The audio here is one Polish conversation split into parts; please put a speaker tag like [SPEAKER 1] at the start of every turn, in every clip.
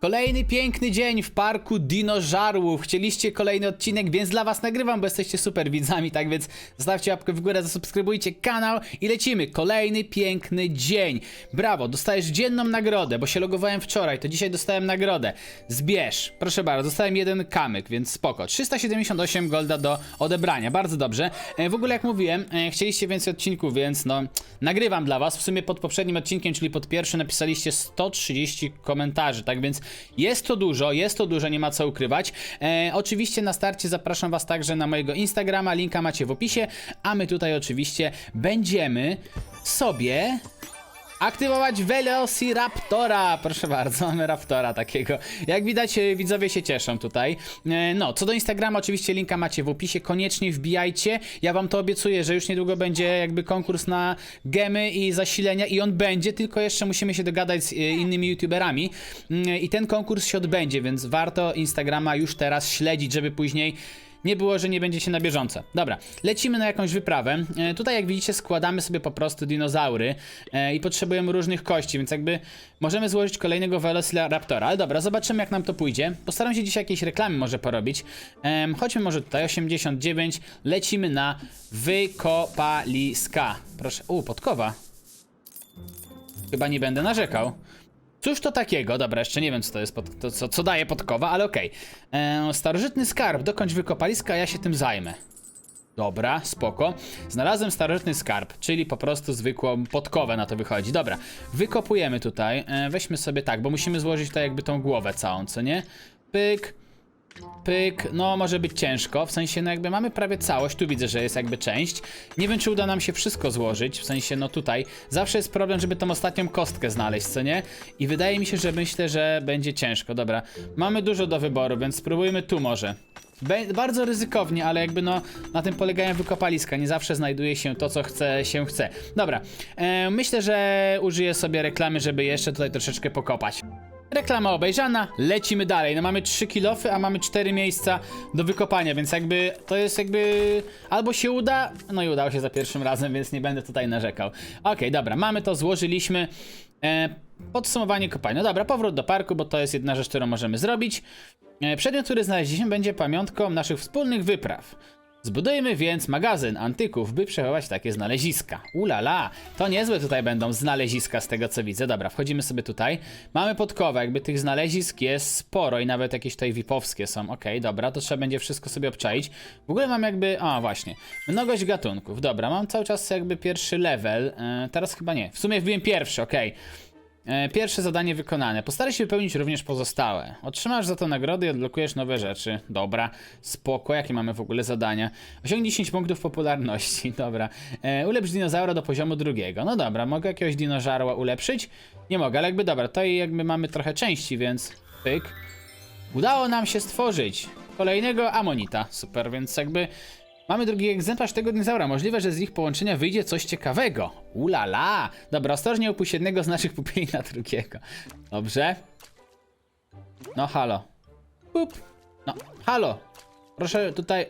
[SPEAKER 1] Kolejny piękny dzień w parku dinożarłów. Chcieliście kolejny odcinek, więc dla was nagrywam, bo jesteście super widzami, tak więc zostawcie łapkę w górę, zasubskrybujcie kanał i lecimy. Kolejny piękny dzień. Brawo, dostajesz dzienną nagrodę, bo się logowałem wczoraj, to dzisiaj dostałem nagrodę. Zbierz. Proszę bardzo, dostałem jeden kamyk, więc spoko. 378 golda do odebrania, bardzo dobrze. E, w ogóle jak mówiłem, e, chcieliście więcej odcinków, więc no nagrywam dla was. W sumie pod poprzednim odcinkiem, czyli pod pierwszy napisaliście 130 komentarzy, tak więc jest to dużo, jest to dużo, nie ma co ukrywać. E, oczywiście na starcie zapraszam was także na mojego Instagrama, linka macie w opisie, a my tutaj oczywiście będziemy sobie Aktywować Velociraptora! Proszę bardzo, mamy Raptora takiego. Jak widać, e, widzowie się cieszą tutaj. E, No, co do Instagrama, oczywiście linka macie w opisie. Koniecznie wbijajcie. Ja wam to obiecuję, że już niedługo będzie jakby konkurs na gemy i zasilenia i on będzie, tylko jeszcze musimy się dogadać z e, innymi youtuberami. Mm, I ten konkurs się odbędzie, więc warto Instagrama już teraz śledzić, żeby później nie było, że nie będziecie na bieżąco. Dobra, lecimy na jakąś wyprawę. E, tutaj, jak widzicie, składamy sobie po prostu dinozaury e, i potrzebujemy różnych kości, więc jakby możemy złożyć kolejnego Velociraptora. Ale dobra, zobaczymy, jak nam to pójdzie. Postaram się dzisiaj jakieś reklamy może porobić. Em, chodźmy może tutaj, 89. Lecimy na wykopaliska. Proszę, u, podkowa. Chyba nie będę narzekał. Cóż to takiego? Dobra, jeszcze nie wiem, co to jest, pod, to, co, co daje podkowa, ale okej. Eee, Starożytny skarb, dokończ wykopaliska, ja się tym zajmę. Dobra, spoko. Znalazłem starożytny skarb, czyli po prostu zwykłą podkowę na to wychodzi. Dobra, wykopujemy tutaj. E, weźmy sobie tak, bo musimy złożyć tutaj jakby tą głowę całą, co nie? Pyk, pyk, no może być ciężko, w sensie no jakby mamy prawie całość, tu widzę, że jest jakby część. Nie wiem, czy uda nam się wszystko złożyć, w sensie no tutaj zawsze jest problem, żeby tą ostatnią kostkę znaleźć, co nie? I wydaje mi się, że myślę, że będzie ciężko, dobra. Mamy dużo do wyboru, więc spróbujmy tu może. Be bardzo ryzykownie, ale jakby no na tym polegają wykopaliska, nie zawsze znajduje się to, co chce, się chce. Dobra, e, myślę, że użyję sobie reklamy, żeby jeszcze tutaj troszeczkę pokopać. Reklama obejrzana, lecimy dalej. No mamy 3 kilofy, a mamy 4 miejsca do wykopania, więc jakby to jest jakby albo się uda, no i udało się za pierwszym razem, więc nie będę tutaj narzekał. Okej, dobra, mamy to, złożyliśmy. E, podsumowanie kopania. No dobra, powrót do parku, bo to jest jedna rzecz, którą możemy zrobić. E, przedmiot, który znaleźliśmy, będzie pamiątką naszych wspólnych wypraw. Zbudujmy więc magazyn antyków, by przechować takie znaleziska. Ulala, to niezłe tutaj będą znaleziska z tego co widzę. Dobra, wchodzimy sobie tutaj. Mamy podkowę, jakby tych znalezisk jest sporo i nawet jakieś tutaj vipowskie są. Okej, dobra, to trzeba będzie wszystko sobie obczaić. W ogóle mam jakby, a właśnie, mnogość gatunków. Dobra, mam cały czas jakby pierwszy level. E, teraz chyba nie, w sumie wbiłem pierwszy, okej. E, Pierwsze zadanie wykonane. Postaraj się wypełnić również pozostałe. Otrzymasz za to nagrody i odblokujesz nowe rzeczy. Dobra, spoko. Jakie mamy w ogóle zadania? Osiągnij 10 punktów popularności. Dobra. E, ulepsz dinozaura do poziomu drugiego. No dobra, mogę jakiegoś dinożarła ulepszyć? Nie mogę, ale jakby dobra, to jakby mamy trochę części, więc pyk. Udało nam się stworzyć kolejnego Amonita. Super, więc jakby mamy drugi egzemplarz tego dinozaura. Możliwe, że z ich połączenia wyjdzie coś ciekawego. Ulala! Dobra, ostrożnie upuść jednego z naszych pupili na drugiego. Dobrze. No halo. Pup. No, halo. Proszę tutaj...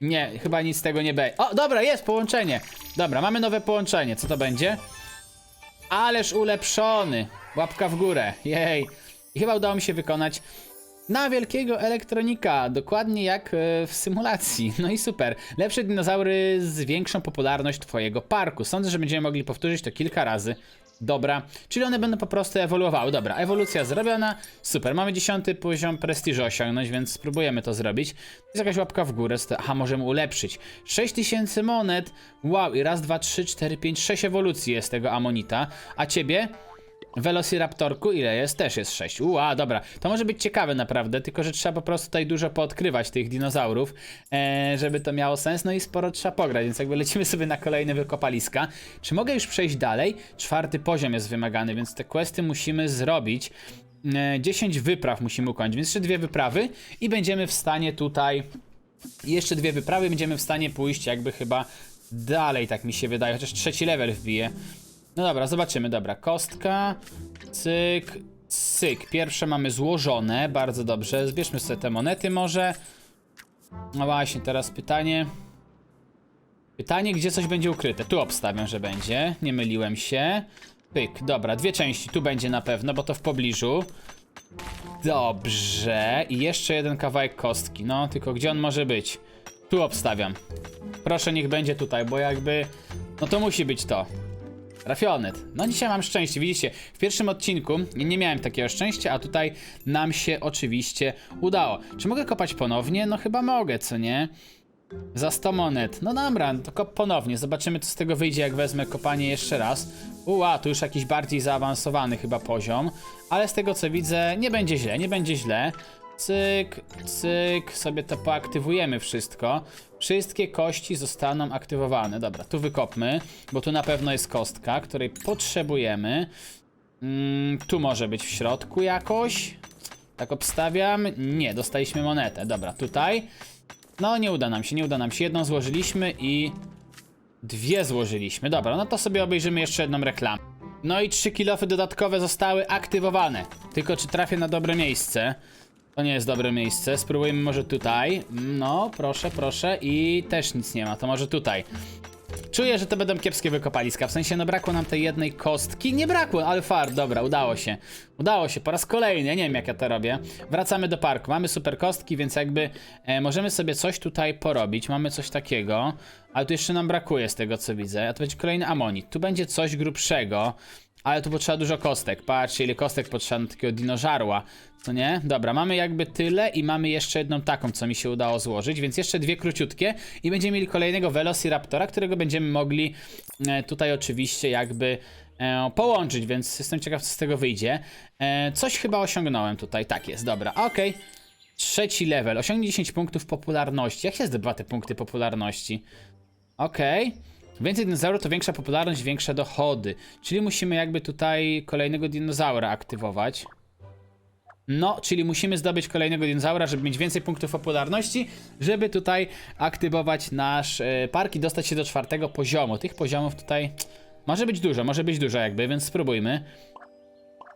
[SPEAKER 1] Nie, chyba nic z tego nie będzie. O, dobra, jest połączenie. Dobra, mamy nowe połączenie. Co to będzie? Ależ ulepszony. Łapka w górę. Jej. Chyba udało mi się wykonać na wielkiego elektronika, dokładnie jak e, w symulacji. No i super. Lepsze dinozaury zwiększą popularność twojego parku. Sądzę, że będziemy mogli powtórzyć to kilka razy. Dobra, czyli one będą po prostu ewoluowały. Dobra, ewolucja zrobiona. Super, mamy dziesiąty poziom prestiżu osiągnąć, więc spróbujemy to zrobić. Jest jakaś łapka w górę. Aha, możemy ulepszyć. 6000 monet. Wow, i raz, dwa, trzy, cztery, pięć, sześć ewolucji jest tego Amonita. A ciebie? Velociraptorku ile jest? Też jest 6. Ua, dobra. To może być ciekawe naprawdę, tylko że trzeba po prostu tutaj dużo poodkrywać tych dinozaurów, e, żeby to miało sens, no i sporo trzeba pograć, więc jakby lecimy sobie na kolejne wykopaliska. Czy mogę już przejść dalej? Czwarty poziom jest wymagany, więc te questy musimy zrobić. E, 10 wypraw musimy ukończyć, więc jeszcze dwie wyprawy i będziemy w stanie tutaj... Jeszcze dwie wyprawy, będziemy w stanie pójść jakby chyba dalej, tak mi się wydaje, chociaż trzeci level wbije. No dobra, zobaczymy. Dobra, kostka, cyk, cyk. Pierwsze mamy złożone, bardzo dobrze. Zbierzmy sobie te monety może. No właśnie, teraz pytanie. Pytanie, gdzie coś będzie ukryte. Tu obstawiam, że będzie. Nie myliłem się. Pyk, dobra, dwie części. Tu będzie na pewno, bo to w pobliżu. Dobrze. I jeszcze jeden kawałek kostki. No, tylko gdzie on może być? Tu obstawiam. Proszę, niech będzie tutaj, bo jakby... No to musi być to. Rafionet. No dzisiaj mam szczęście, widzicie, w pierwszym odcinku nie miałem takiego szczęścia, a tutaj nam się oczywiście udało. Czy mogę kopać ponownie? No chyba mogę, co nie? Za 100 monet. No dobra, to kop ponownie. Zobaczymy, co z tego wyjdzie, jak wezmę kopanie jeszcze raz. Uła, tu już jakiś bardziej zaawansowany chyba poziom. Ale z tego, co widzę, nie będzie źle, nie będzie źle. Cyk, cyk, sobie to poaktywujemy wszystko. Wszystkie kości zostaną aktywowane. Dobra, tu wykopmy, bo tu na pewno jest kostka, której potrzebujemy. Mm, tu może być w środku jakoś. Tak obstawiam. Nie, dostaliśmy monetę. Dobra, tutaj. No, nie uda nam się, nie uda nam się. Jedną złożyliśmy i dwie złożyliśmy. Dobra, no to sobie obejrzymy jeszcze jedną reklamę. No i trzy kilofy dodatkowe zostały aktywowane. Tylko czy trafię na dobre miejsce? To nie jest dobre miejsce. Spróbujmy może tutaj. No, proszę, proszę. I też nic nie ma, to może tutaj. Czuję, że to będą kiepskie wykopaliska. W sensie, no brakło nam tej jednej kostki. Nie brakło, ale fart, dobra, udało się. Udało się, po raz kolejny. Nie wiem, jak ja to robię. Wracamy do parku. Mamy super kostki, więc jakby e, możemy sobie coś tutaj porobić. Mamy coś takiego, ale tu jeszcze nam brakuje z tego, co widzę. A to będzie kolejny amonit. Tu będzie coś grubszego. Ale tu potrzeba dużo kostek. Patrzcie, ile kostek potrzeba na takiego dinożarła. Co nie? Dobra, mamy jakby tyle i mamy jeszcze jedną taką, co mi się udało złożyć, więc jeszcze dwie króciutkie i będziemy mieli kolejnego Velociraptora, którego będziemy mogli e, tutaj oczywiście jakby e, połączyć, więc jestem ciekaw, co z tego wyjdzie. E, coś chyba osiągnąłem tutaj. Tak jest, dobra, okej. Trzeci level. Osiągnij 10 punktów popularności. Jak się zdobywa te punkty popularności? Okej. Więcej dinozaurów to większa popularność, większe dochody. Czyli musimy jakby tutaj kolejnego dinozaura aktywować. No, czyli musimy zdobyć kolejnego dinozaura, żeby mieć więcej punktów popularności, żeby tutaj aktywować nasz e, park i dostać się do czwartego poziomu. Tych poziomów tutaj może być dużo, może być dużo jakby, więc spróbujmy.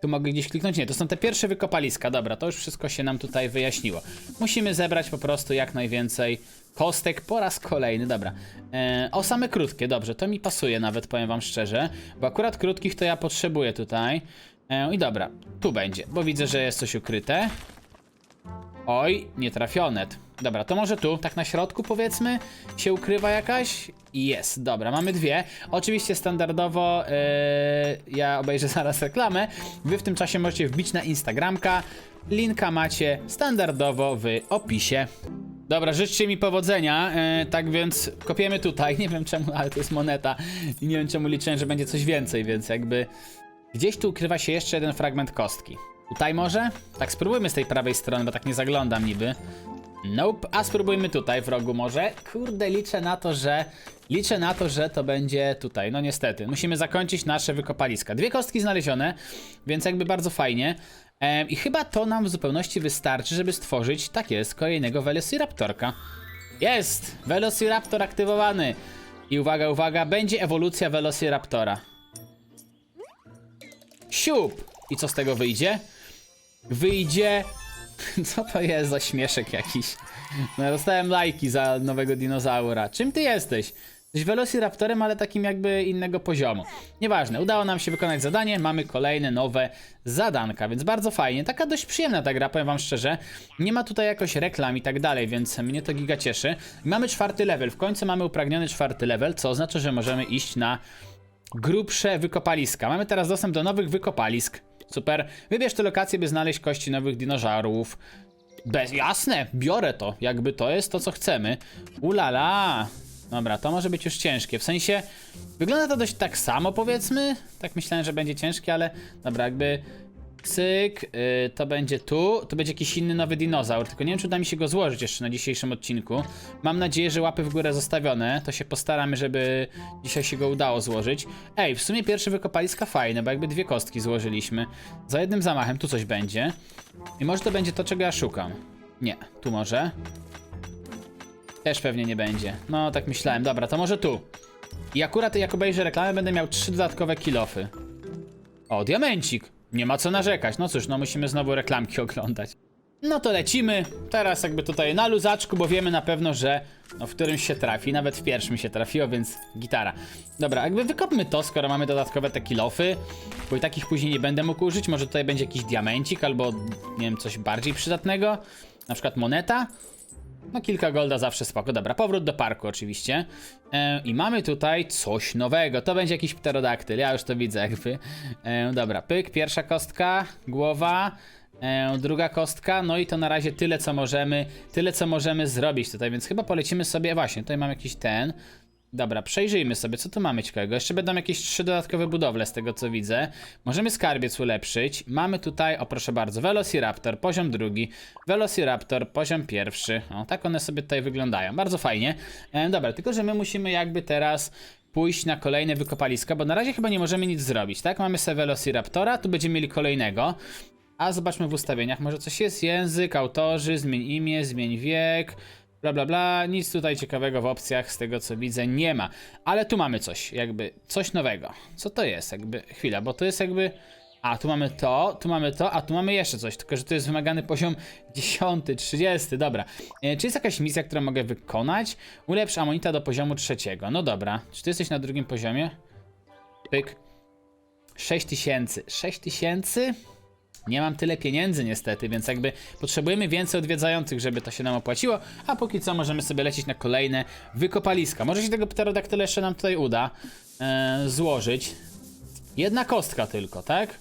[SPEAKER 1] Tu mogę gdzieś kliknąć? Nie, to są te pierwsze wykopaliska. Dobra, to już wszystko się nam tutaj wyjaśniło. Musimy zebrać po prostu jak najwięcej kostek po raz kolejny. Dobra. E, o, same krótkie, dobrze, to mi pasuje nawet, powiem wam szczerze, bo akurat krótkich to ja potrzebuję tutaj. E, I dobra, tu będzie, bo widzę, że jest coś ukryte. Oj, nie trafionet. Dobra, to może tu, tak na środku powiedzmy, się ukrywa jakaś? Jest, dobra, mamy dwie. Oczywiście standardowo yy, ja obejrzę zaraz reklamę. Wy w tym czasie możecie wbić na Instagramka. Linka macie standardowo w opisie. Dobra, życzcie mi powodzenia, yy, tak więc kopiemy tutaj. Nie wiem czemu, ale to jest moneta. I nie wiem czemu liczyłem, że będzie coś więcej, więc jakby... Gdzieś tu ukrywa się jeszcze jeden fragment kostki. Tutaj może? Tak spróbujmy z tej prawej strony, bo tak nie zaglądam niby. Nope, a spróbujmy tutaj w rogu może. Kurde, liczę na to, że... Liczę na to, że to będzie tutaj. No niestety, musimy zakończyć nasze wykopaliska. Dwie kostki znalezione, więc jakby bardzo fajnie. Em, I chyba to nam w zupełności wystarczy, żeby stworzyć, tak jest, kolejnego Velociraptorka. Jest! Velociraptor aktywowany. I uwaga, uwaga, będzie ewolucja Velociraptora. Siup! I co z tego wyjdzie? Wyjdzie... Co to jest za śmieszek jakiś? No, dostałem lajki za nowego dinozaura. Czym ty jesteś? Jesteś Velociraptorem, ale takim jakby innego poziomu. Nieważne, udało nam się wykonać zadanie, mamy kolejne nowe zadanka, więc bardzo fajnie. Taka dość przyjemna ta gra, powiem wam szczerze. Nie ma tutaj jakoś reklam i tak dalej, więc mnie to giga cieszy. Mamy czwarty level, w końcu mamy upragniony czwarty level, co oznacza, że możemy iść na grubsze wykopaliska. Mamy teraz dostęp do nowych wykopalisk. Super. Wybierz te lokacje, by znaleźć kości nowych dinożarów. Bez, jasne, biorę to. Jakby to jest to, co chcemy. Ulala. Dobra, to może być już ciężkie. W sensie, wygląda to dość tak samo, powiedzmy. Tak myślałem, że będzie ciężkie, ale dobra, jakby cyk, y, to będzie tu. To będzie jakiś inny nowy dinozaur. Tylko nie wiem, czy uda mi się go złożyć jeszcze na dzisiejszym odcinku. Mam nadzieję, że łapy w górę zostawione. To się postaramy, żeby dzisiaj się go udało złożyć. Ej, w sumie pierwsze wykopaliska fajne, bo jakby dwie kostki złożyliśmy. Za jednym zamachem tu coś będzie. I może to będzie to, czego ja szukam. Nie, tu może. Też pewnie nie będzie. No, tak myślałem. Dobra, to może tu. I akurat jak obejrzę reklamę, będę miał trzy dodatkowe kilofy. O, diamencik. Nie ma co narzekać. No cóż, no musimy znowu reklamki oglądać. No to lecimy. Teraz jakby tutaj na luzaczku, bo wiemy na pewno, że no, w którymś się trafi. Nawet w pierwszym się trafiło, więc gitara. Dobra, jakby wykopmy to, skoro mamy dodatkowe te kilofy, bo i takich później nie będę mógł użyć. Może tutaj będzie jakiś diamencik albo, nie wiem, coś bardziej przydatnego. Na przykład moneta. No kilka golda zawsze spoko. Dobra, powrót do parku oczywiście. E, I mamy tutaj coś nowego. To będzie jakiś pterodaktyl, ja już to widzę jakby. E, dobra, pyk, pierwsza kostka, głowa. E, druga kostka, no i to na razie tyle co możemy, tyle co możemy zrobić tutaj, więc chyba polecimy sobie, właśnie, tutaj mam jakiś ten. Dobra, przejrzyjmy sobie, co tu mamy ciekawego. Jeszcze będą jakieś trzy dodatkowe budowle z tego co widzę. Możemy skarbiec ulepszyć. Mamy tutaj, o proszę bardzo, Velociraptor, poziom drugi. Velociraptor, poziom pierwszy. O, tak one sobie tutaj wyglądają. Bardzo fajnie. E, dobra, tylko że my musimy jakby teraz pójść na kolejne wykopaliska, bo na razie chyba nie możemy nic zrobić, tak? Mamy sobie Velociraptora, tu będziemy mieli kolejnego. A zobaczmy w ustawieniach, może coś jest? Język, autorzy, zmień imię, zmień wiek, bla bla bla. Nic tutaj ciekawego w opcjach z tego co widzę nie ma. Ale tu mamy coś, jakby coś nowego. Co to jest? Jakby, chwila, bo to jest jakby... A, tu mamy to, tu mamy to, a tu mamy jeszcze coś, tylko że to jest wymagany poziom 10, 30, dobra. E, czy jest jakaś misja, którą mogę wykonać? Ulepsz amonita do poziomu trzeciego. No dobra, czy ty jesteś na drugim poziomie? Pyk. 6000. 6000? Nie mam tyle pieniędzy niestety, więc jakby potrzebujemy więcej odwiedzających, żeby to się nam opłaciło, a póki co możemy sobie lecieć na kolejne wykopaliska. Może się tego pterodaktyla jeszcze nam tutaj uda e, złożyć. Jedna kostka tylko, tak?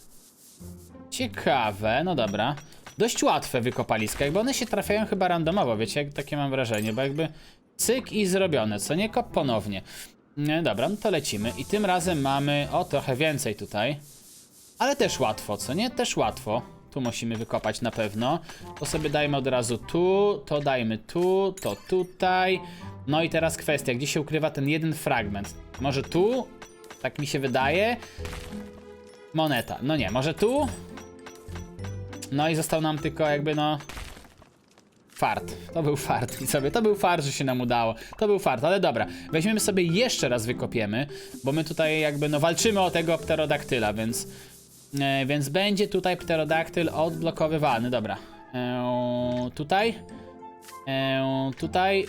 [SPEAKER 1] Ciekawe, no dobra. Dość łatwe wykopaliska, jakby one się trafiają chyba randomowo, wiecie, jak takie mam wrażenie, bo jakby cyk i zrobione, co nie kop ponownie. Nie, dobra, no to lecimy i tym razem mamy, o trochę więcej tutaj. Ale też łatwo, co nie? Też łatwo. Tu musimy wykopać na pewno. To sobie dajmy od razu tu, to dajmy tu, to tutaj. No i teraz kwestia, gdzie się ukrywa ten jeden fragment? Może tu? Tak mi się wydaje. Moneta. No nie, może tu? No i został nam tylko jakby no... Fart. To był fart i sobie. To był fart, że się nam udało. To był fart, ale dobra. Weźmiemy sobie jeszcze raz wykopiemy, bo my tutaj jakby no walczymy o tego pterodaktyla, więc... E, więc będzie tutaj pterodaktyl odblokowywany. Dobra. E, tutaj. E, tutaj.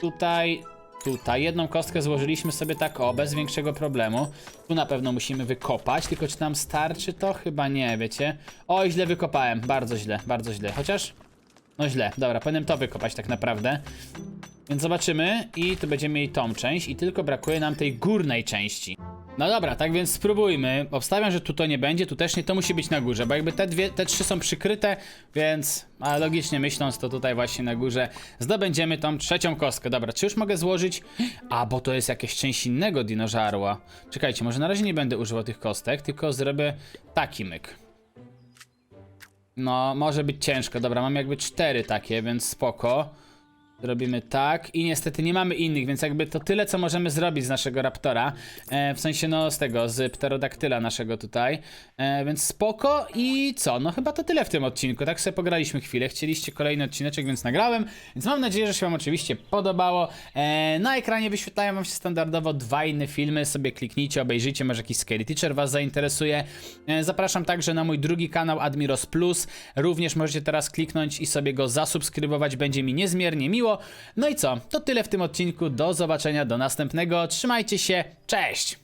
[SPEAKER 1] Tutaj. Tutaj. Jedną kostkę złożyliśmy sobie tak o, bez większego problemu. Tu na pewno musimy wykopać, tylko czy nam starczy to? Chyba nie, wiecie. Oj, źle wykopałem. Bardzo źle, bardzo źle. Chociaż... No źle. Dobra, powinienem to wykopać tak naprawdę. Więc zobaczymy i tu będziemy mieli tą część i tylko brakuje nam tej górnej części. No dobra, tak więc spróbujmy. Obstawiam, że tu to nie będzie, tu też nie, to musi być na górze, bo jakby te dwie, te trzy są przykryte, więc a logicznie myśląc, to tutaj właśnie na górze zdobędziemy tą trzecią kostkę. Dobra, czy już mogę złożyć? A, bo to jest jakieś część innego dinożarła. Czekajcie, może na razie nie będę używał tych kostek, tylko zrobię taki myk. No, może być ciężko. Dobra, mam jakby cztery takie, więc spoko. Robimy tak i niestety nie mamy innych, więc jakby to tyle, co możemy zrobić z naszego Raptora. E, w sensie, no, z tego, z pterodaktyla naszego tutaj. E, więc spoko i co? No chyba to tyle w tym odcinku. Tak sobie pograliśmy chwilę. Chcieliście kolejny odcineczek, więc nagrałem. Więc mam nadzieję, że się wam oczywiście podobało. E, na ekranie wyświetlają wam się standardowo dwa inne filmy. Sobie kliknijcie, obejrzyjcie, może jakiś Scary Teacher was zainteresuje. E, zapraszam także na mój drugi kanał Admiros Plus. Również możecie teraz kliknąć i sobie go zasubskrybować. Będzie mi niezmiernie miło. No i co? To tyle w tym odcinku. Do zobaczenia, do następnego. Trzymajcie się. Cześć!